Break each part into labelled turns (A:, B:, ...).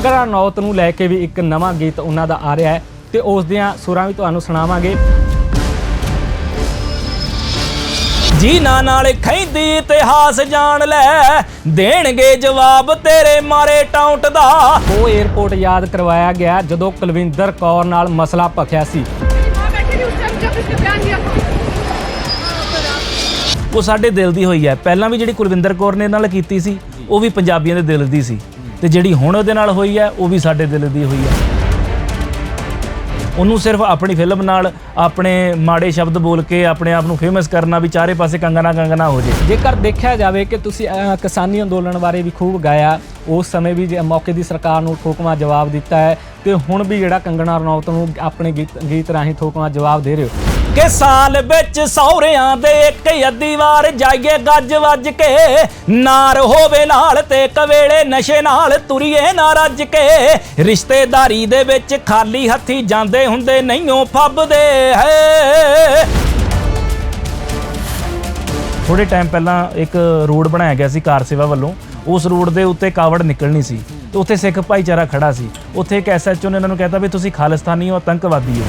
A: ਕੰਗੜਾ ਨੌਤ ਨੂੰ ਲੈ ਕੇ ਵੀ ਇੱਕ ਨਵਾਂ ਗੀਤ ਉਹਨਾਂ ਦਾ ਆ ਰਿਹਾ ਹੈ ਤੇ ਉਸ ਦੀਆਂ ਸੁਰਾਂ ਵੀ ਤੁਹਾਨੂੰ ਸੁਣਾਵਾਂਗੇ।
B: ਜੀਨਾ ਨਾਲ ਖੈਂਦੀ ਇਤਿਹਾਸ ਜਾਣ ਲੈ, ਦੇਣਗੇ ਜਵਾਬ ਤੇਰੇ ਮਾਰੇ ਟਾਉਂਟ ਦਾ।
A: ਉਹ 에어ਪੋਰਟ ਯਾਦ ਕਰਵਾਇਆ ਗਿਆ ਜਦੋਂ ਕੁਲਵਿੰਦਰ ਕੌਰ ਨਾਲ ਮਸਲਾ ਭਖਿਆ ਸੀ।
B: ਉਹ ਸਾਡੇ ਦਿਲ ਦੀ ਹੋਈ ਹੈ। ਪਹਿਲਾਂ ਵੀ ਜਿਹੜੀ ਕੁਲਵਿੰਦਰ ਕੌਰ ਨੇ ਨਾਲ ਕੀਤੀ ਸੀ, ਉਹ ਵੀ ਪੰਜਾਬੀਆਂ ਦੇ ਦਿਲ ਦੀ ਸੀ। ਤੇ ਜਿਹੜੀ ਹੁਣ ਉਹਦੇ ਨਾਲ ਹੋਈ ਹੈ, ਉਹ ਵੀ ਸਾਡੇ ਦਿਲ ਦੀ ਹੋਈ ਹੈ। ਉਹਨੂੰ ਸਿਰਫ ਆਪਣੀ ਫਿਲਮ ਨਾਲ, ਆਪਣੇ ਮਾੜੇ ਸ਼ਬਦ ਬੋਲ ਕੇ, ਆਪਣੇ ਆਪ ਨੂੰ ਫੇਮਸ ਕਰਨਾ ਵੀ ਚਾਰੇ ਪਾਸੇ ਕੰਗਣਾ ਕੰਗਨਾ ਹੋ ਜੇ।
A: ਜੇਕਰ ਦੇਖਿਆ ਜਾਵੇ ਕਿ ਤੁਸੀਂ ਕਿਸਾਨੀ ਅੰਦੋਲਨ ਬਾਰੇ ਵੀ ਖੂਬ ਗਾਇਆ, ਉਸ ਸਮੇਂ ਵੀ ਜੇ ਮੌਕੇ ਦੀ ਸਰਕਾਰ ਨੂੰ ਠੋਕਵਾ ਜਵਾਬ ਦਿੱਤਾ ਹੈ, ਤੇ ਹੁਣ ਵੀ ਜਿਹੜਾ ਕੰਗਣਾ ਰਣੌਤ ਨੂੰ ਆਪਣੇ ਗੀਤ ਗੀਤ ਰਾਹੀਂ ਠੋਕਵਾ ਜਵਾਬ ਦੇ ਰਹੇ ਹੋ।
B: ਕਿ ਸਾਲ ਵਿੱਚ ਸੌਰਿਆਂ ਦੇ ਇੱਕ ਅੱਧੀ ਵਾਰ ਜਾਈਏ ਗੱਜ ਵੱਜ ਕੇ, ਨਾਰ ਹੋਵੇ ਨਾਲ ਤੇ ਕਵੇਲੇ ਨਸ਼ੇ ਨਾਲ ਤੁਰੀਏ ਨਾ ਰੱਜ ਕੇ। ਰਿਸ਼ਤੇਦਾਰੀ ਦੇ ਵਿੱਚ ਖਾਲੀ ਹੱਥੀ ਜਾਂਦੇ ਹੁੰਦੇ ਨਹੀਂਓ ਫੱਬਦੇ ਹੈ। ਥੋੜੇ ਟਾਈਮ ਪਹਿਲਾਂ ਇੱਕ ਰੋਡ ਬਣਾਇਆ ਗਿਆ ਸੀ ਕਾਰ ਸੇਵਾ ਵੱਲੋਂ। ਉਸ ਰੋਡ ਦੇ ਉੱਤੇ ਕਾਵੜ ਨਿਕਲਣੀ ਸੀ ਤੇ ਉੱਥੇ ਸਿੱਖ ਭਾਈਚਾਰਾ ਖੜਾ ਸੀ। ਉੱਥੇ ਇੱਕ ਐਸਐਚਓ ਨੇ ਇਹਨਾਂ ਨੂੰ ਕਹਿਤਾ ਵੀ ਤੁਸੀਂ ਖਾਲਿਸਤਾਨੀ ਹੋ, ਆਤੰਕਵਾਦੀ ਹੋ।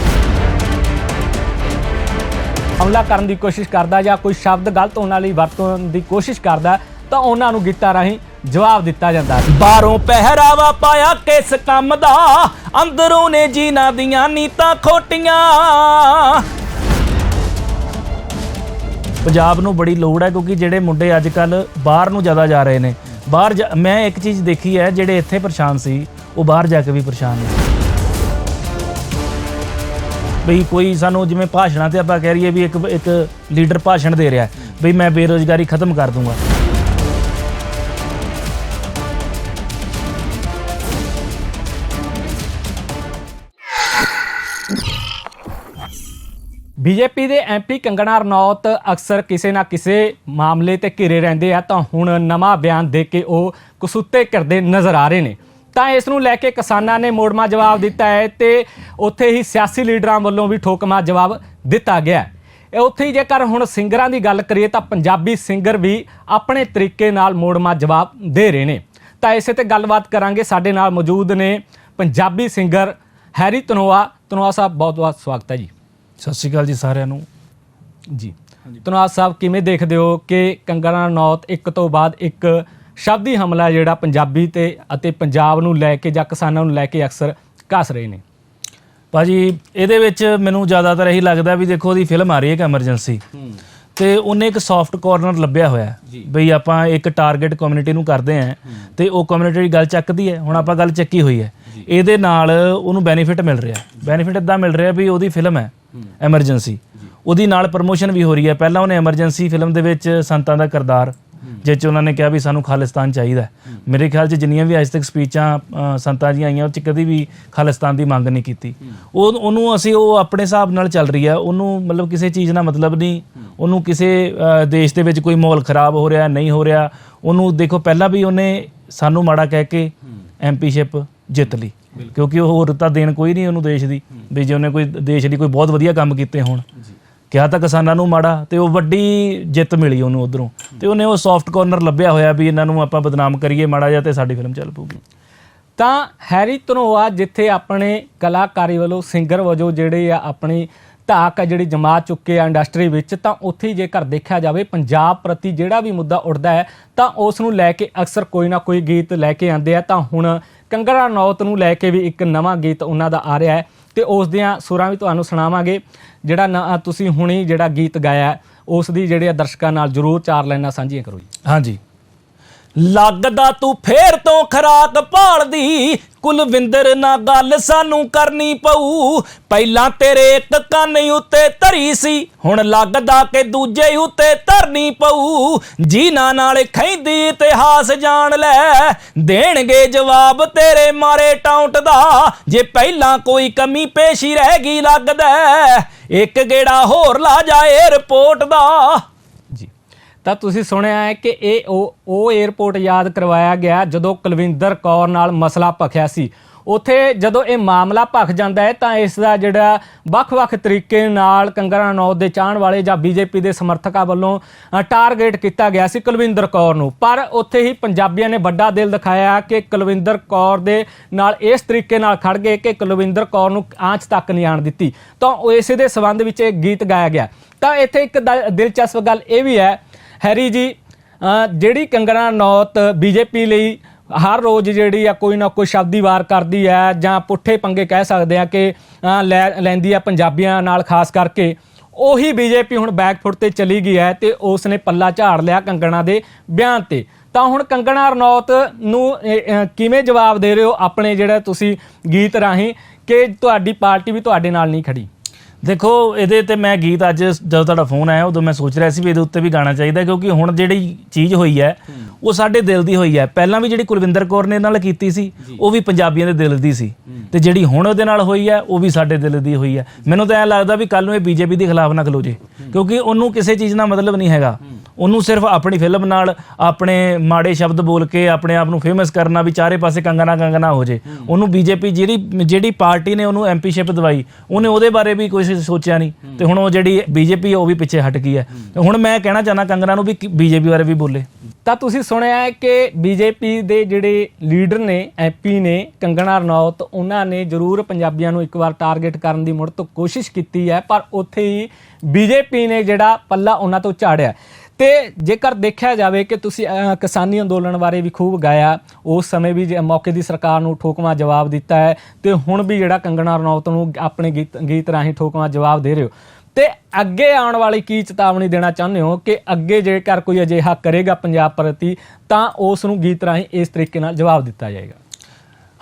A: ਹਮਲਾ ਕਰਨ ਦੀ ਕੋਸ਼ਿਸ਼ ਕਰਦਾ ਜਾਂ ਕੋਈ ਸ਼ਬਦ ਗਲਤ ਉਹਨਾਂ ਲਈ ਵਰਤਣ ਦੀ ਕੋਸ਼ਿਸ਼ ਕਰਦਾ, ਤਾਂ ਉਹਨਾਂ ਨੂੰ ਗੀਤਾਂ ਰਾਹੀਂ ਜਵਾਬ ਦਿੱਤਾ ਜਾਂਦਾ
B: ਬਾਹਰੋਂ ਪਹਿਰਾਵਾ ਪਾਇਆ ਕਿਸ ਕੰਮ ਦਾ, ਅੰਦਰੋਂ ਨੇ ਜੀਨਾ ਦੀਆਂ ਨੀਤਾਂ ਖੋਟੀਆਂ। ਪੰਜਾਬ ਨੂੰ ਬੜੀ ਲੋੜ ਹੈ ਕਿਉਂਕਿ ਜਿਹੜੇ ਮੁੰਡੇ ਅੱਜ ਕੱਲ ਬਾਹਰ ਨੂੰ ਜ਼ਿਆਦਾ ਜਾ ਰਹੇ ਨੇ। ਬਾਹਰ ਜਾ- ਮੈਂ ਇੱਕ ਚੀਜ਼ ਦੇਖੀ ਹੈ, ਜਿਹੜੇ ਇੱਥੇ ਪਰੇਸ਼ਾਨ ਸੀ, ਉਹ ਬਾਹਰ ਜਾ ਕੇ ਵੀ ਪਰੇਸ਼ਾਨ ਨੇ। ਬਈ ਕੋਈ ਸਾਨੂੰ ਜਿਵੇਂ ਭਾਸ਼ਣਾਂ ਤੇ ਆਪਾਂ ਕਹਿ ਰਹੀਏ ਵੀ ਇੱਕ ਇੱਕ ਲੀਡਰ ਭਾਸ਼ਣ ਦੇ ਰਿਹਾ ਹੈ, ਬਈ ਮੈਂ ਬੇਰੋਜ਼ਗਾਰੀ ਖਤਮ ਕਰ ਦੂੰਗਾ।
A: ਬੀਜੇਪੀ ਦੇ ਐਮਪੀ ਕੰਗਣਾ ਰਣੌਤ ਅਕਸਰ ਕਿਸੇ ਨਾ ਕਿਸੇ ਮਾਮਲੇ ਤੇ ਘਿਰੇ ਰਹਿੰਦੇ ਆ ਤਾਂ ਹੁਣ ਨਵਾਂ ਬਿਆਨ ਦੇ ਕੇ ਉਹ ਕਸੂਤੇ ਕਰਦੇ ਨਜ਼ਰ ਆ ਰਹੇ ਨੇ। ਤਾਂ ਇਸ ਨੂੰ ਲੈ ਕੇ ਕਿਸਾਨਾਂ ਨੇ ਮੋੜਮਾ ਜਵਾਬ ਦਿੱਤਾ ਹੈ ਤੇ ਉੱਥੇ ਹੀ ਸਿਆਸੀ ਲੀਡਰਾਂ ਵੱਲੋਂ ਵੀ ਠੋਕਮਾ ਜਵਾਬ ਦਿੱਤਾ ਗਿਆ ਹੈ। ਇਹ ਉੱਥੇ ਹੀ ਜੇਕਰ ਹੁਣ ਸਿੰਗਰਾਂ ਦੀ ਗੱਲ ਕਰੀਏ ਤਾਂ ਪੰਜਾਬੀ ਸਿੰਗਰ ਵੀ ਆਪਣੇ ਤਰੀਕੇ ਨਾਲ ਮੋੜਮਾ ਜਵਾਬ ਦੇ ਰਹੇ ਨੇ। ਤਾਂ ਇਸੇ ਤੇ ਗੱਲਬਾਤ ਕਰਾਂਗੇ। ਸਾਡੇ ਨਾਲ ਮੌਜੂਦ ਨੇ ਪੰਜਾਬੀ ਸਿੰਗਰ ਹੈਰੀ ਤਨੋਆ ਤਨੋਆ ਸਾਹਿਬ ਬਹੁਤ ਬਹੁਤ ਸਵਾਗਤ ਹੈ ਜੀ।
B: ਸਤਿ ਸ਼੍ਰੀ ਅਕਾਲ ਜੀ ਸਾਰਿਆਂ ਨੂੰ।
A: ਜੀ। ਤਨਵਾਜ ਸਾਹਿਬ ਕਿਵੇਂ ਦੇਖਦੇ ਹੋ ਕਿ ਕੰਗਣਾ ਨੌਤ ਇੱਕ ਤੋਂ ਬਾਅਦ ਇੱਕ ਸ਼ਬਦੀ ਹਮਲਾ ਜਿਹੜਾ ਪੰਜਾਬੀ ਤੇ ਅਤੇ ਪੰਜਾਬ ਨੂੰ ਲੈ ਕੇ ਜਾਂ ਕਿਸਾਨਾਂ ਨੂੰ ਲੈ ਕੇ ਅਕਸਰ ਕੱਸ ਰਹੇ ਨੇ।
B: ਭਾਜੀ ਇਹਦੇ ਵਿੱਚ ਮੈਨੂੰ ਜ਼ਿਆਦਾਤਰ ਇਹੀ ਲੱਗਦਾ ਵੀ ਦੇਖੋ ਉਹਦੀ ਫਿਲਮ ਆ ਰਹੀ ਹੈ ਕਿ ਐਮਰਜੈਂਸੀ ਤੇ ਉਹਨੇ ਇੱਕ ਸੌਫਟ ਕਾਰਨਰ ਲੱਭਿਆ ਹੋਇਆ। ਬਈ ਆਪਾਂ ਇੱਕ ਟਾਰਗੇਟ ਕਮਿਊਨਿਟੀ ਨੂੰ ਕਰਦੇ ਆਂ ਤੇ ਉਹ ਕਮਿਊਨਿਟੀ ਦੀ ਗੱਲ ਚੱਕਦੀ ਹੈ। ਹੁਣ ਆਪਾਂ ਗੱਲ ਚੱਕੀ ਹੋਈ ਹੈ। ਇਹਦੇ ਨਾਲ ਉਹਨੂੰ ਬੈਨੀਫਿਟ ਮਿਲ ਰਿਹਾ। ਬੈਨੀਫਿਟ ਇਦਾਂ ਮਿਲ ਰਿਹਾ ਵੀ ਉਹਦੀ ਫਿਲਮ ਹੈ ਐਮਰਜੈਂਸੀ ਉਹਦੀ ਨਾਲ ਪ੍ਰਮੋਸ਼ਨ ਵੀ ਹੋ ਰਹੀ ਹੈ। ਪਹਿਲਾਂ ਉਹਨੇ ਐਮਰਜੈਂਸੀ ਫਿਲਮ ਦੇ ਵਿੱਚ ਸੰਤਾਂ ਦਾ ਕਿਰਦਾਰ ਜਿਹ 'ਚ ਉਹਨਾਂ ਨੇ ਕਿਹਾ ਵੀ ਸਾਨੂੰ ਖਾਲਿਸਤਾਨ ਚਾਹੀਦਾ। ਮੇਰੇ ਖਿਆਲ 'ਚ ਜਿੰਨੀਆਂ ਵੀ ਅੱਜ ਤੱਕ ਸਪੀਚਾਂ ਸੰਤਾਂ ਦੀਆਂ ਆਈਆਂ ਉਹ 'ਚ ਕਦੀ ਵੀ ਖਾਲਿਸਤਾਨ ਦੀ ਮੰਗ ਨਹੀਂ ਕੀਤੀ। ਉਹ ਉਹਨੂੰ ਅਸੀਂ ਉਹ ਆਪਣੇ ਹਿਸਾਬ ਨਾਲ ਚੱਲ ਰਹੀ ਹੈ। ਉਹਨੂੰ ਮਤਲਬ ਕਿਸੇ ਚੀਜ਼ ਨਾਲ ਮਤਲਬ ਨਹੀਂ। ਉਹਨੂੰ ਕਿਸੇ ਦੇਸ਼ ਦੇ ਵਿੱਚ ਕੋਈ ਮਾਹੌਲ ਖਰਾਬ ਹੋ ਰਿਹਾ ਨਹੀਂ ਹੋ ਰਿਹਾ। ਉਹਨੂੰ ਦੇਖੋ ਪਹਿਲਾਂ ਵੀ ਉਹਨੇ ਸਾਨੂੰ ਮਾੜਾ ਕਹਿ ਕੇ ਐਮਪੀਸ਼ਿਪ ਜਿੱਤ ਲਈ। ਕਿਉਂਕਿ ਉਹ ਹੋਰ ਤਾਂ ਦੇਣ ਕੋਈ ਨਹੀਂ ਉਹਨੂੰ ਦੇਸ਼ ਦੀ। ਵੀ ਜੇ ਉਹਨੇ ਕੋਈ ਦੇਸ਼ ਲਈ ਕੋਈ ਬਹੁਤ ਵਧੀਆ ਕੰਮ ਕੀਤੇ ਹੋਣ। ਕਿਹਾ ਤਾਂ ਕਿਸਾਨਾਂ ਨੂੰ ਮਾੜਾ ਤੇ ਉਹ ਵੱਡੀ ਜਿੱਤ ਮਿਲੀ ਉਹਨੂੰ ਉਧਰੋਂ। ਤੇ ਉਹਨੇ ਉਹ ਸੌਫਟ ਕਾਰਨਰ ਲੱਭਿਆ ਹੋਇਆ ਵੀ ਇਹਨਾਂ ਨੂੰ ਆਪਾਂ ਬਦਨਾਮ ਕਰੀਏ ਮਾੜਾ ਜਿਹਾ ਤੇ ਸਾਡੀ ਫਿਲਮ ਚੱਲ ਪਊਗੀ।
A: ਤਾਂ ਹੈਰੀ ਧਨੋਆ ਜਿੱਥੇ ਆਪਣੇ ਕਲਾਕਾਰੀ ਵੱਲੋਂ ਸਿੰਗਰ ਵਜੋਂ ਜਿਹੜੇ ਆ ਆਪਣੀ ਧਾਕ ਆ ਜਿਹੜੀ ਜਮਾ ਚੁੱਕੇ ਆ ਇੰਡਸਟਰੀ ਵਿੱਚ, ਤਾਂ ਉੱਥੇ ਹੀ ਜੇਕਰ ਦੇਖਿਆ ਜਾਵੇ, ਪੰਜਾਬ ਪ੍ਰਤੀ ਜਿਹੜਾ ਵੀ ਮੁੱਦਾ ਉੱਠਦਾ ਹੈ, ਤਾਂ ਉਸ ਨੂੰ ਲੈ ਕੇ ਅਕਸਰ ਕੋਈ ਨਾ ਕੋਈ ਗੀਤ ਲੈ ਕੇ ਆਉਂਦੇ ਆ। ਤਾਂ ਹੁਣ ਕੰਗੜਾ ਨੌਤ ਨੂੰ ਲੈ ਕੇ ਵੀ ਇੱਕ ਨਵਾਂ ਗੀਤ ਉਹਨਾਂ ਦਾ ਆ ਰਿਹਾ ਹੈ ਤੇ ਉਸ ਦੀਆਂ ਸੁਰਾਂ ਵੀ ਤੁਹਾਨੂੰ ਸੁਣਾਵਾਂਗੇ। ਜਿਹੜਾ ਨ- ਤੁਸੀਂ ਹੁਣੀ ਜਿਹੜਾ ਗੀਤ ਗਾਇਆ, ਉਸ ਦੀ ਜਿਹੜੇ ਦਰਸ਼ਕਾਂ ਨਾਲ ਜਰੂਰ ਚਾਰ ਲਾਈਨਾਂ ਸਾਂਝੀਆਂ ਕਰੋ ਜੀ।
B: ਹਾਂਜੀ। ਲੱਗਦਾ ਤੂੰ ਫੇਰ ਤੋਂ ਖਰਾਕ ਭਾਲਦੀ। ਕੁਲਵਿੰਦਰ, ਨਾ ਗੱਲ ਸਾਨੂੰ ਕਰਨੀ ਪਊ। ਪਹਿਲਾਂ ਤੇਰੇ ਇੱਕ ਕੰਨ ਉੱਤੇ ਧਰੀ ਸੀ। ਹੁਣ ਲੱਗਦਾ ਕਿ ਦੂਜੇ ਉੱਤੇ ਧਰਨੀ ਪਊ। ਜੀਨਾ ਨਾਲ ਖੈਂਦੀ ਇਤਿਹਾਸ ਜਾਣ ਲੈ। ਦੇਣਗੇ ਜਵਾਬ ਤੇਰੇ ਮਾਰੇ ਟਾਉਂਟ ਦਾ। ਜੇ ਪਹਿਲਾਂ ਕੋਈ ਕਮੀ ਪੇਸ਼ੀ ਰਹਿ ਗਈ ਲੱਗਦਾ, ਇੱਕ ਗੇੜਾ ਹੋਰ ਲਾ ਜਾਏ ਰਿਪੋਰਟ ਦਾ।
A: ਤਾਂ ਤੁਸੀਂ ਸੁਣਿਆ ਹੈ ਕਿ ਇਹ ਉਹ ਉਹ 에어ਪੋਰਟ ਯਾਦ ਕਰਵਾਇਆ ਗਿਆ ਜਦੋਂ ਕੁਲਵਿੰਦਰ ਕੌਰ ਨਾਲ ਮਸਲਾ ਭਖਿਆ ਸੀ। ਉੱਥੇ ਜਦੋਂ ਇਹ ਮਾਮਲਾ ਭਖ ਜਾਂਦਾ ਹੈ ਤਾਂ ਇਸ ਦਾ ਜਿਹੜਾ ਵੱਖ-ਵੱਖ ਤਰੀਕੇ ਨਾਲ ਕੰਗਰਾ ਰਣੌਤ ਦੇ ਚਾਹਣ ਵਾਲੇ ਜਾਂ ਬੀਜੇਪੀ ਦੇ ਸਮਰਥਕਾਂ ਵੱਲੋਂ ਟਾਰਗੇਟ ਕੀਤਾ ਗਿਆ ਸੀ ਕੁਲਵਿੰਦਰ ਕੌਰ ਨੂੰ। ਪਰ ਉੱਥੇ ਹੀ ਪੰਜਾਬੀਆਂ ਨੇ ਵੱਡਾ ਦਿਲ ਦਿਖਾਇਆ ਕਿ ਕੁਲਵਿੰਦਰ ਕੌਰ ਦੇ ਨਾਲ ਇਸ ਤਰੀਕੇ ਨਾਲ ਖੜ ਗਏ ਕਿ ਕੁਲਵਿੰਦਰ ਕੌਰ ਨੂੰ ਆਂਚ ਤੱਕ ਨਹੀਂ ਆਣ ਦਿੱਤੀ। ਤਾਂ ਇਸੇ ਦੇ ਸੰਬੰਧ ਵਿੱਚ ਇਹ ਗੀਤ ਗਾਇਆ ਗਿਆ। ਤਾਂ ਇੱਥੇ ਇੱਕ ਦ- ਦਿਲਚਸਪ ਗੱਲ ਇਹ ਵੀ ਹੈ ਹੈਰੀ ਜੀ ਜਿਹੜੀ ਕੰਗਣਾ ਰਣੌਤ ਬੀਜੇਪੀ ਲਈ ਹਰ ਰੋਜ਼ ਜਿਹੜੀ ਆ ਕੋਈ ਨਾ ਕੋਈ ਸ਼ਬਦੀ ਵਾਰ ਕਰਦੀ ਹੈ ਜਾਂ ਪੁੱਠੇ ਪੰਗੇ ਕਹਿ ਸਕਦੇ ਆ ਕਿ ਲੈ ਲੈਂਦੀ ਆ ਪੰਜਾਬੀਆਂ ਨਾਲ ਖਾਸ ਕਰਕੇ, ਉਹੀ ਬੀਜੇਪੀ ਹੁਣ ਬੈਕਫੁੱਟ ਤੇ ਚਲੀ ਗਈ ਹੈ ਤੇ ਉਸ ਨੇ ਪੱਲਾ ਝਾੜ ਲਿਆ ਕੰਗਣਾ ਦੇ ਬਿਆਨ ਤੇ। ਤਾਂ ਹੁਣ ਕੰਗਣਾ ਰਣੌਤ ਨੂੰ ਕਿਵੇਂ ਜਵਾਬ ਦੇ ਰਹੇ ਹੋ ਆਪਣੇ ਜਿਹੜਾ ਤੁਸੀਂ ਗੀਤ ਰਾਹੀਂ ਕਿ ਤੁਹਾਡੀ ਪਾਰਟੀ ਵੀ ਤੁਹਾਡੇ ਨਾਲ ਨਹੀਂ ਖੜੀ?
B: ਦੇਖੋ ਇਹਦੇ ਤੇ ਮੈਂ ਗੀਤ ਅੱਜ ਜਦੋਂ ਤੁਹਾਡਾ ਫੋਨ ਆਇਆ ਉਦੋਂ ਮੈਂ ਸੋਚ ਰਿਹਾ ਸੀ ਵੀ ਇਹਦੇ ਉੱਤੇ ਵੀ ਗਾਣਾ ਚਾਹੀਦਾ ਕਿਉਂਕਿ ਹੁਣ ਜਿਹੜੀ ਚੀਜ਼ ਹੋਈ ਹੈ ਉਹ ਸਾਡੇ ਦਿਲ ਦੀ ਹੋਈ ਹੈ। ਪਹਿਲਾਂ ਵੀ ਜਿਹੜੀ ਕੁਲਵਿੰਦਰ ਕੌਰ ਨੇ ਨਾਲ ਕੀਤੀ ਸੀ ਉਹ ਵੀ ਪੰਜਾਬੀਆਂ ਦੇ ਦਿਲ ਦੀ ਸੀ। ਤੇ ਜਿਹੜੀ ਹੁਣ ਉਹਦੇ ਨਾਲ ਹੋਈ ਹੈ ਉਹ ਵੀ ਸਾਡੇ ਦਿਲ ਦੀ ਹੋਈ ਹੈ। ਮੈਨੂੰ ਤਾਂ ਐਂ ਲੱਗਦਾ ਵੀ ਕੱਲ ਨੂੰ ਇਹ ਬੀਜੇਪੀ ਦੇ ਖਿਲਾਫ ਨਾ ਖਲੋ ਜੇ ਕਿਉਂਕਿ ਉਹਨੂੰ ਕਿਸੇ ਚੀਜ਼ ਨਾਲ ਮਤਲਬ ਨਹੀਂ ਹੈਗਾ। ਉਹਨੂੰ ਸਿਰਫ ਆਪਣੀ ਫਿਲਮ ਨਾਲ ਆਪਣੇ ਮਾੜੇ ਸ਼ਬਦ ਬੋਲ ਕੇ ਆਪਣੇ ਆਪ ਨੂੰ ਫੇਮਸ ਕਰਨਾ ਵੀ ਚਾਰੇ ਪਾਸੇ ਕੰਗਨਾ ਕੰਗਨਾ ਹੋ ਜੇ। ਉਹਨੂੰ ਬੀਜੇਪੀ ਜਿਹੜੀ ਜਿਹੜੀ ਪਾਰਟੀ ਨੇ ਉਹਨੂੰ ਐਮਪੀਸ਼ਿਪ ਦਵਾਈ ਉਹਨੇ ਉਹਦੇ ਬਾਰੇ ਵੀ ਕੁਝ ਸੋਚਿਆ ਨਹੀਂ। ਤੇ ਹੁਣ ਉਹ ਜਿਹੜੀ ਬੀਜੇਪੀ ਉਹ ਵੀ ਪਿੱਛੇ ਹਟ ਗਈ ਹੈ। ਤੇ ਹੁਣ ਮੈਂ ਕਹਿਣਾ ਚਾਹਨਾ ਕੰਗਨਾ ਨੂੰ ਵੀ ਬੀਜੇਪੀ ਬਾਰੇ ਵੀ ਬੋਲੇ।
A: ਤਾਂ ਤੁਸੀਂ ਸੁਣਿਆ ਹੈ ਕਿ ਬੀਜੇਪੀ ਦੇ ਜਿਹੜੇ ਲੀਡਰ ਨੇ ਐਮਪੀ ਨੇ, ਕੰਗਣਾ ਰਣੌਤ, ਉਹਨਾਂ ਨੇ ਜ਼ਰੂਰ ਪੰਜਾਬੀਆਂ ਨੂੰ ਇੱਕ ਵਾਰ ਟਾਰਗੇਟ ਕਰਨ ਦੀ ਮੁੜ ਤੋਂ ਕੋਸ਼ਿਸ਼ ਕੀਤੀ ਹੈ, ਪਰ ਉੱਥੇ ਹੀ ਬੀਜੇਪੀ ਨੇ ਜਿਹੜਾ ਪੱਲਾ ਉਹਨਾਂ ਤੋਂ ਝਾੜਿਆ। ਤੇ ਜੇਕਰ ਦੇਖਿਆ ਜਾਵੇ ਕਿ ਤੁਸੀਂ ਕਿਸਾਨੀ ਅੰਦੋਲਨ ਬਾਰੇ ਵੀ ਖੂਬ ਗਾਇਆ, ਉਸ ਸਮੇਂ ਵੀ ਜੇ ਮੌਕੇ ਦੀ ਸਰਕਾਰ ਨੂੰ ਠੋਕਵਾ ਜਵਾਬ ਦਿੱਤਾ ਹੈ, ਤੇ ਹੁਣ ਵੀ ਜਿਹੜਾ ਕੰਗਣਾ ਰਣੌਤ ਨੂੰ ਆਪਣੇ ਗੀਤ ਗੀਤ ਰਾਹੀਂ ਠੋਕਵਾ ਜਵਾਬ ਦੇ ਰਹੇ ਹੋ। ਤੇ ਅੱਗੇ ਆਉਣ ਵਾਲੀ ਕੀ ਚੇਤਾਵਨੀ ਦੇਣਾ ਚਾਹੁੰਦੇ ਹੋ ਕਿ ਅੱਗੇ ਜੇਕਰ ਕੋਈ ਅਜਿਹਾ ਕਰੇਗਾ ਪੰਜਾਬ ਪ੍ਰਤੀ, ਤਾਂ ਉਸ ਨੂੰ ਗੀਤ ਰਾਹੀਂ ਇਸ ਤਰੀਕੇ ਨਾਲ ਜਵਾਬ ਦਿੱਤਾ ਜਾਏਗਾ?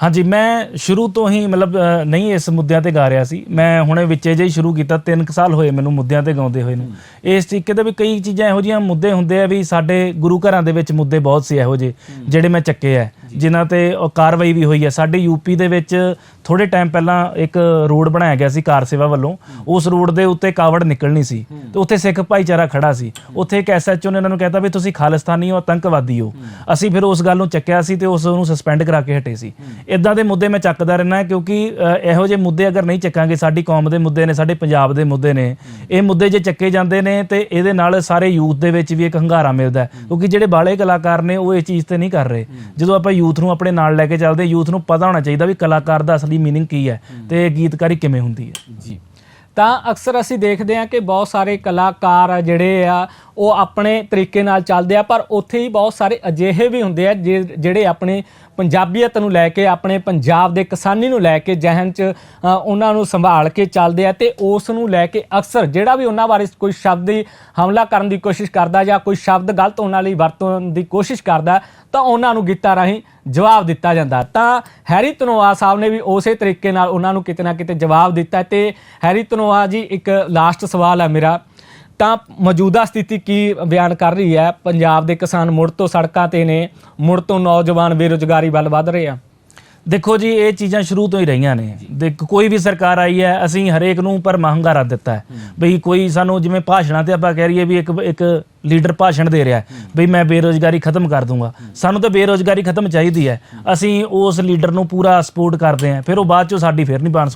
B: ਹਾਂਜੀ ਮੈਂ ਸ਼ੁਰੂ ਤੋਂ ਹੀ ਮਤਲਬ ਅ, ਨਹੀਂ ਇਸ ਮੁੱਦਿਆਂ ਤੇ ਗਾ ਰਿਹਾ ਸੀ। ਮੈਂ ਹੁਣੇ ਵਿੱਚੇ ਜਿਹੀ ਸ਼ੁਰੂ ਕੀਤਾ 3 ਸਾਲ ਹੋਏ ਮੈਨੂੰ ਮੁੱਦਿਆਂ ਤੇ ਗਾਉਂਦੇ ਹੋਏ ਨੂੰ। ਇਸ ਤਰੀਕੇ ਦੇ ਵੀ ਕਈ ਚੀਜ਼ਾਂ ਇਹੋ ਜਿਹੀਆਂ ਮੁੱਦੇ ਹੁੰਦੇ ਆ ਵੀ ਸਾਡੇ ਗੁਰੂ ਘਰਾਂ ਦੇ ਵਿੱਚ ਮੁੱਦੇ ਬਹੁਤ ਸੀ ਇਹੋ ਜਿਹੇ ਜਿਹੜੇ ਮੈਂ ਚੱਕੇ ਆ। ਜਿਨ੍ਹਾਂ ਤੇ ਉਹ ਕਾਰਵਾਈ ਵੀ ਹੋਈ ਹੈ ਸਾਡੇ ਯੂਪੀ ਦੇ ਵਿੱਚ ਥੋੜੇ ਟਾਈਮ ਪਹਿਲਾਂ ਇੱਕ ਰੋਡ ਬਣਾਇਆ ਗਿਆ ਸੀ ਕਾਰ ਸੇਵਾ ਵੱਲੋਂ। ਉਸ ਰੋਡ ਦੇ ਉੱਤੇ ਕਾਵੜ ਨਿਕਲਣੀ ਸੀ। ਤੇ ਉੱਥੇ ਸਿੱਖ ਭਾਈਚਾਰਾ ਖੜਾ ਸੀ। ਉੱਥੇ ਇੱਕ ਐਸਐਚਓ ਨੇ ਇਹਨਾਂ ਨੂੰ ਕਹਿਤਾ ਵੀ ਤੁਸੀਂ ਖਾਲਿਸਤਾਨੀ ਹੋ ਆਤੰਕਵਾਦੀ ਹੋ। ਅਸੀਂ ਫਿਰ ਉਸ ਗੱਲ ਨੂੰ ਚੱਕਿਆ ਸੀ ਤੇ ਉਸ ਨੂੰ ਸਸਪੈਂਡ ਕਰਾ ਕੇ ਹਟੇ ਸੀ। ਇਦਾਂ ਦੇ ਮੁੱਦੇ ਮੈਂ ਚੱਕਦਾ ਰਹਿਣਾ ਕਿਉਂਕਿ ਇਹੋ ਜਿਹੇ ਮੁੱਦੇ ਅਗਰ ਨਹੀਂ ਚੱਕਾਂਗੇ, ਸਾਡੀ ਕੌਮ ਦੇ ਮੁੱਦੇ ਨੇ, ਸਾਡੇ ਪੰਜਾਬ ਦੇ ਮੁੱਦੇ ਨੇ, ਇਹ ਮੁੱਦੇ ਜੇ ਚੱਕੇ ਜਾਂਦੇ ਨੇ ਤੇ ਇਹਦੇ ਨਾਲ ਸਾਰੇ ਯੂਥ ਦੇ ਵਿੱਚ ਵੀ ਇੱਕ ਹੰਗਾਰਾ ਮਿਲਦਾ ਕਿਉਂਕਿ ਜਿਹੜੇ ਬਾਲੇ ਕਲਾਕਾਰ ਨੇ, ਉਹ ਇਹ ਚੀਜ਼ ਤੇ ਨਹੀਂ ਕਰ ਰਹੇ। ਜਦੋਂ ਆਪਾਂ ਯੂਥ ਨੂੰ ਆਪਣੇ ਨਾਲ ਲੈ ਕੇ ਚੱਲਦੇ, ਯੂਥ ਨੂੰ ਪਤਾ ਹੋਣਾ ਚਾਹੀਦਾ ਵੀ ਕਲਾਕਾਰ ਦਾ ਅਸਲੀ ਮੀਨਿੰਗ ਕੀ ਹੈ ਤੇ ਗੀਤਕਾਰੀ ਕਿਵੇਂ ਹੁੰਦੀ ਹੈ।
A: ਜੀ। ਤਾਂ ਅਕਸਰ ਅਸੀਂ ਦੇਖਦੇ ਹਾਂ ਕਿ ਬਹੁਤ ਸਾਰੇ ਕਲਾਕਾਰ ਆ, ਜਿਹੜੇ ਆ, ਉਹ ਆਪਣੇ ਤਰੀਕੇ ਨਾਲ ਚੱਲਦੇ ਆ, ਪਰ ਉੱਥੇ ਹੀ ਬਹੁਤ ਸਾਰੇ ਅਜਿਹੇ ਵੀ ਹੁੰਦੇ ਆ, ਜੇ- ਜਿਹੜੇ ਆਪਣੇ ਪੰਜਾਬੀਅਤ ਨੂੰ ਲੈ ਕੇ, ਆਪਣੇ ਪੰਜਾਬ ਦੇ ਕਿਸਾਨੀ ਨੂੰ ਲੈ ਕੇ, ਜਹਨ 'ਚ ਉਹਨਾਂ ਨੂੰ ਸੰਭਾਲ ਕੇ ਚੱਲਦੇ ਆ ਤੇ ਉਸ ਨੂੰ ਲੈ ਕੇ ਅਕਸਰ ਜਿਹੜਾ ਵੀ ਉਹਨਾਂ ਬਾਰੇ ਕੋਈ ਸ਼ਬਦੀ ਹਮਲਾ ਕਰਨ ਦੀ ਕੋਸ਼ਿਸ਼ ਕਰਦਾ ਜਾਂ ਕੋਈ ਸ਼ਬਦ ਗਲਤ ਉਹਨਾਂ ਲਈ ਵਰਤਣ ਦੀ ਕੋਸ਼ਿਸ਼ ਕਰਦਾ, ਤਾਂ ਉਹਨਾਂ ਨੂੰ ਗੀਤਾਂ ਰਾਹੀਂ ਜਵਾਬ ਦਿੱਤਾ ਜਾਂਦਾ। ਤਾਂ ਹੈਰੀ ਧਨੋਆ ਸਾਹਿਬ ਨੇ ਵੀ ਉਸੇ ਤਰੀਕੇ ਨਾਲ ਉਹਨਾਂ ਨੂੰ ਕਿਤੇ ਨਾ ਕਿਤੇ ਜਵਾਬ ਦਿੱਤਾ ਤੇ ਹੈਰੀ ਧਨੋਆ ਜੀ, ਇੱਕ ਲਾਸਟ ਸਵਾਲ ਹੈ ਮੇਰਾ। ਤਾਂ ਮੌਜੂਦਾ ਸਥਿਤੀ ਕੀ ਬਿਆਨ ਕਰ ਰਹੀ ਹੈ? ਪੰਜਾਬ ਦੇ ਕਿਸਾਨ ਮੁੜ ਤੋਂ ਸੜਕਾਂ ਤੇ ਨੇ ਮੁੜ ਤੋਂ ਨੌਜਵਾਨ ਬੇਰੁਜ਼ਗਾਰੀ ਵੱਲ ਵੱਧ ਰਹੇ ਆ।
B: ਦੇਖੋ ਜੀ ਇਹ ਚੀਜ਼ਾਂ ਸ਼ੁਰੂ ਤੋਂ ਹੀ ਰਹੀਆਂ ਨੇ। ਦੇਖ ਕੋਈ ਵੀ ਸਰਕਾਰ ਆਈ ਹੈ ਅਸੀਂ ਹਰੇਕ ਨੂੰ ਪਰ ਮਹੰਗਾਰਾ ਦਿੱਤਾ ਹੈ। ਬਈ ਕੋਈ ਸਾਨੂੰ ਜਿਵੇਂ ਭਾਸ਼ਣਾਂ ਤੇ ਆਪਾਂ ਕਹਿ ਰਹੀਏ ਵੀ ਇੱਕ ਇੱਕ ਲੀਡਰ ਭਾਸ਼ਣ ਦੇ ਰਿਹਾ ਬਈ ਮੈਂ ਬੇਰੋਜ਼ਗਾਰੀ ਖਤਮ ਕਰ ਦੂੰਗਾ। ਸਾਨੂੰ ਤਾਂ ਬੇਰੋਜ਼ਗਾਰੀ ਖਤਮ ਚਾਹੀਦੀ ਹੈ। ਅਸੀਂ ਉਸ ਲੀਡਰ ਨੂੰ ਪੂਰਾ ਸਪੋਰਟ ਕਰਦੇ ਹਾਂ ਫਿਰ ਉਹ ਬਾਅਦ ਚੋਂ ਸਾਡੀ ਫਿਰ ਨਹੀਂ ਬਾਣ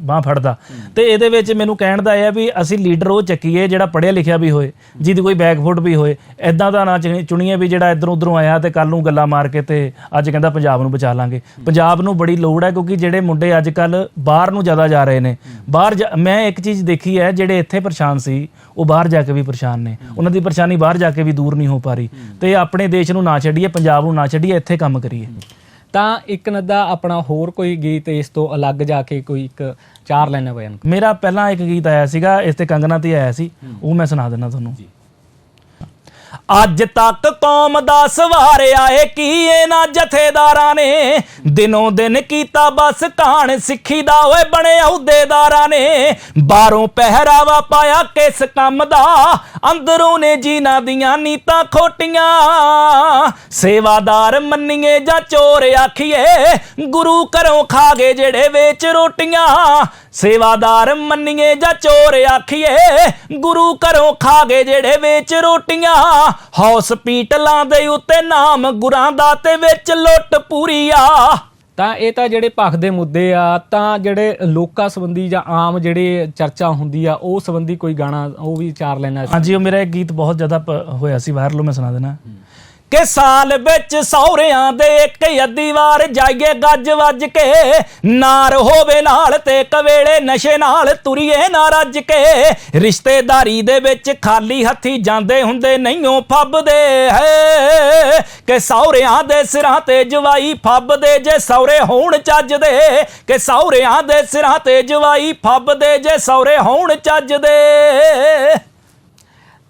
B: ਬਾਹ ਫੜਦਾ। ਤੇ ਇਹਦੇ ਵਿੱਚ ਮੈਨੂੰ ਕਹਿਣ ਦਾ ਇਹ ਹੈ ਵੀ ਅਸੀਂ ਲੀਡਰ ਉਹ ਚੱਕੀਏ ਜਿਹੜਾ ਪੜ੍ਹਿਆ ਲਿਖਿਆ ਵੀ ਹੋਏ, ਜਿਹਦੀ ਕੋਈ ਬੈਕਫੁੱਟ ਵੀ ਹੋਏ। ਐਦਾਂ ਦਾ ਨਾ ਚੁਣੀ- ਚੁਣੀਏ ਵੀ ਜਿਹੜਾ ਇਧਰੋਂ ਉਧਰੋਂ ਆਇਆ ਤੇ ਕੱਲ ਨੂੰ ਗੱਲਾਂ ਮਾਰ ਕੇ ਤੇ ਅੱਜ ਕਹਿੰਦਾ ਪੰਜਾਬ ਨੂੰ ਬਚਾ ਲਾਂਗੇ। ਪੰਜਾਬ ਨੂੰ ਬੜੀ ਲੋੜ ਹੈ ਕਿਉਂਕਿ ਜਿਹੜੇ ਮੁੰਡੇ ਅੱਜ ਕੱਲ ਬਾਹਰ ਨੂੰ ਜ਼ਿਆਦਾ ਜਾ ਰਹੇ ਨੇ। ਬਾਹਰ ਜਾ- ਮੈਂ ਇੱਕ ਚੀਜ਼ ਦੇਖੀ ਹੈ, ਜਿਹੜੇ ਇੱਥੇ ਪਰੇਸ਼ਾਨ ਸੀ, ਉਹ ਬਾਹਰ ਜਾ ਕੇ ਵੀ ਪਰੇਸ਼ਾਨ ਨੇ। ਉਹਨਾਂ ਦੀ ਪਰੇਸ਼ਾਨੀ ਬਾਹਰ ਜਾ ਕੇ ਵੀ ਦੂਰ ਨਹੀਂ ਹੋ ਪਾ ਰਹੀ। ਤੇ ਆਪਣੇ ਦੇਸ਼ ਨੂੰ ਨਾ ਛੱਡੀਏ, ਪੰਜਾਬ ਨੂੰ ਨਾ ਛੱਡੀਏ, ਇੱਥੇ ਕੰਮ ਕਰੀਏ।
A: ਤਾਂ ਇੱਕ ਨਦਾ ਆਪਣਾ ਹੋਰ ਕੋਈ ਗੀਤ ਇਸ ਤੋਂ ਅਲੱਗ ਜਾ ਕੇ ਕੋਈ ਇੱਕ ਚਾਰ ਲਾਈਨਾਂ ਕਰੋ।
B: ਮੇਰਾ ਪਹਿਲਾਂ ਇੱਕ ਗੀਤ ਆਇਆ ਸੀਗਾ ਇਸ ਤੇ ਕੰਗਨਾ ਤੇ ਆਇਆ ਸੀ ਉਹ ਮੈਂ ਸੁਣਾ ਦਿੰਦਾ ਤੁਹਾਨੂੰ ਅੱਜ ਤੱਕ ਕੌਮ ਦਾ ਸਵਾਰਿਆ ਏ, ਕੀ ਇਹਨਾਂ ਜਥੇਦਾਰਾਂ ਨੇ? ਦਿਨੋਂ ਦਿਨ ਕੀਤਾ ਬਸ ਕਹਾਣ ਸਿੱਖੀ ਦਾ ਓਏ ਬਣੇ ਅਹੁਦੇਦਾਰਾਂ ਨੇ। ਬਾਹਰੋਂ ਪਹਿਰਾਵਾ ਪਾਇਆ ਕਿਸ ਕੰਮ ਦਾ? ਅੰਦਰੋਂ ਨੇ ਜੀਨਾ ਦੀਆਂ ਨੀਤਾਂ ਖੋਟੀਆਂ। ਸੇਵਾਦਾਰ ਮੰਨੀਏ ਜਾਂ ਚੋਰ ਆਖੀਏ, ਗੁਰੂ ਘਰੋਂ ਖਾ ਗਏ ਜਿਹੜੇ ਵੇਚ ਰੋਟੀਆਂ। ਸੇਵਾਦਾਰ ਮੰਨੀਏ ਜਾਂ ਚੋਰ ਆਖੀਏ, ਗੁਰੂ ਘਰੋਂ ਖਾ ਗਏ ਜਿਹੜੇ ਵੇਚ ਰੋਟੀਆਂ। ਹਸਪੀਟਲਾਂ ਦੇ ਉੱਤੇ ਨਾਮ ਗੁਰਾਂ ਦਾ ਤੇ ਵਿੱਚ ਲੁੱਟ ਪੂਰੀ ਆ।
A: ਤਾਂ ਇਹ ਤਾਂ ਜਿਹੜੇ ਪੱਖ ਦੇ ਮੁੱਦੇ ਆ ਤਾਂ ਜਿਹੜੇ ਲੋਕਾਂ ਸੰਬੰਧੀ ਜਾਂ ਆਮ ਜਿਹੜੇ ਚਰਚਾ ਹੁੰਦੀ ਆ ਉਹ ਸੰਬੰਧੀ ਕੋਈ ਗਾਣਾ ਉਹ ਵੀ ਚਾਰ ਲੈਣਾ
B: ਹਾਂਜੀ ਉਹ ਮੇਰਾ ਇੱਕ ਗੀਤ ਬਹੁਤ ਜ਼ਿਆਦਾ ਹੋਇਆ ਸੀ ਵਾਇਰਲ ਉਹ ਮੈਂ ਸੁਣਾ ਦੇਣਾ ਕਿ ਸਾਲ ਵਿੱਚ ਸੌਰਿਆਂ ਦੇ ਇੱਕ ਅੱਧੀ ਵਾਰ ਜਾਈਏ ਗੱਜ ਵੱਜ ਕੇ, ਨਾਰ ਹੋਵੇ ਨਾਲ ਤੇ ਕਵੇਲੇ ਨਸ਼ੇ ਨਾਲ ਤੁਰੀਏ ਨਾ ਰੱਜ ਕੇ। ਰਿਸ਼ਤੇਦਾਰੀ ਦੇ ਵਿੱਚ ਖਾਲੀ ਹੱਥੀ ਜਾਂਦੇ ਹੁੰਦੇ ਨਹੀਂਓ ਫੱਬਦੇ, ਹੈ, ਕਿ ਸੌਰਿਆਂ ਦੇ ਸਿਰਾਂ ਤੇ ਜਵਾਈ ਫੱਬਦੇ ਜੇ ਸੌਰੇ ਹੋਣ ਚੱਜਦੇ। ਕਿ ਸੌਰਿਆਂ ਦੇ ਸਿਰਾਂ ਤੇ ਜਵਾਈ ਫੱਬਦੇ ਜੇ ਸੌਰੇ ਹੋਣ ਚੱਜਦੇ।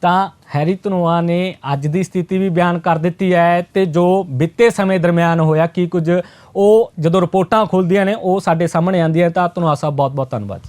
A: ਤਾਂ ਹੈਰੀ ਧਨੋਆ ਨੇ ਅੱਜ ਦੀ ਸਥਿਤੀ ਵੀ ਬਿਆਨ ਕਰ ਦਿੱਤੀ ਹੈ ਤੇ ਜੋ ਬੀਤੇ ਸਮੇਂ ਦਰਮਿਆਨ ਹੋਇਆ ਕੀ ਕੁਝ, ਉਹ ਜਦੋਂ ਰਿਪੋਰਟਾਂ ਖੁੱਲਦੀਆਂ ਨੇ, ਉਹ ਸਾਡੇ ਸਾਹਮਣੇ ਆਉਂਦੀਆਂ ਤਾਂ ਧਨੋਆ ਸਾਹਿਬ ਬਹੁਤ ਬਹੁਤ ਧੰਨਵਾਦ ਜੀ।